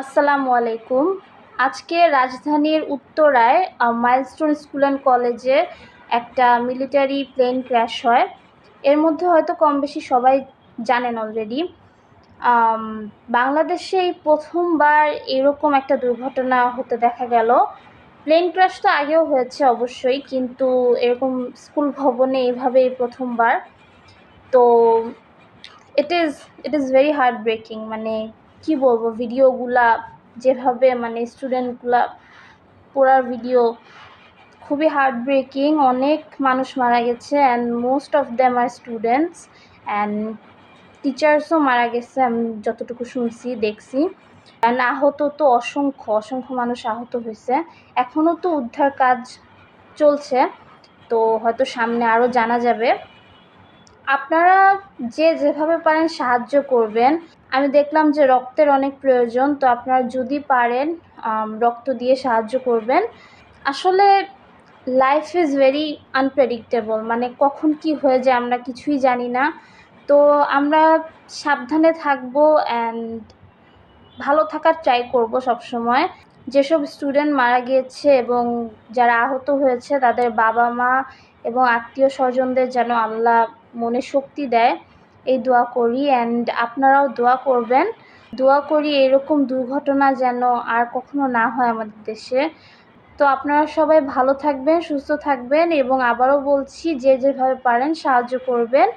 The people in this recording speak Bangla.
আসসালামু আলাইকুম। আজকে রাজধানীর উত্তরায় মাইলস্টোন স্কুল অ্যান্ড কলেজে একটা মিলিটারি প্লেন ক্র্যাশ হয়। এর মধ্যে হয়তো কম বেশি সবাই জানেন অলরেডি বাংলাদেশে এই প্রথমবার এরকম একটা দুর্ঘটনা হতে দেখা গেল। প্লেন ক্র্যাশ তো আগেও হয়েছে অবশ্যই, কিন্তু এরকম স্কুল ভবনে এইভাবে প্রথমবার। তো it is it is very heartbreaking মানে কি বলব, ভিডিওগুলা যেভাবে মানে স্টুডেন্টগুলা পড়ার ভিডিও খুবই হার্ট ব্রেকিং অনেক মানুষ মারা গেছে and most of them are students and টিচার্সও মারা গেছে আমি যতটুকু শুনছি, দেখছি। অ্যান্ড আহত তো অসংখ্য অসংখ্য মানুষ আহত হয়েছে। এখনও তো উদ্ধার কাজ চলছে, তো হয়তো সামনে আরও জানা যাবে। আপনারা যে যেভাবে পারেন সাহায্য করবেন। আমি দেখলাম যে রক্তের অনেক প্রয়োজন, তো আপনারা যদি পারেন রক্ত দিয়ে সাহায্য করবেন। আসলে লাইফ ইজ ভেরি আনপ্রেডিক্টেবল মানে কখন কি হয়ে যায় আমরা কিছুই জানি না। তো আমরা সাবধানে থাকব অ্যান্ড ভালো থাকার ট্রাই করব সবসময়। যেসব স্টুডেন্ট মারা গিয়েছে এবং যারা আহত হয়েছে, তাদের বাবা মা এবং আত্মীয় স্বজনদের যেন আল্লাহ মনে শক্তি দেয়, এই দোয়া করি। অ্যান্ড আপনারাও দোয়া করবেন। দোয়া করি এরকম দুর্ঘটনা যেন আর কখনো না হয় আমাদের দেশে। তো আপনারা সবাই ভালো থাকবেন, সুস্থ থাকবেন এবং আবারও বলছি, যে যেভাবে পারেন সাহায্য করবেন।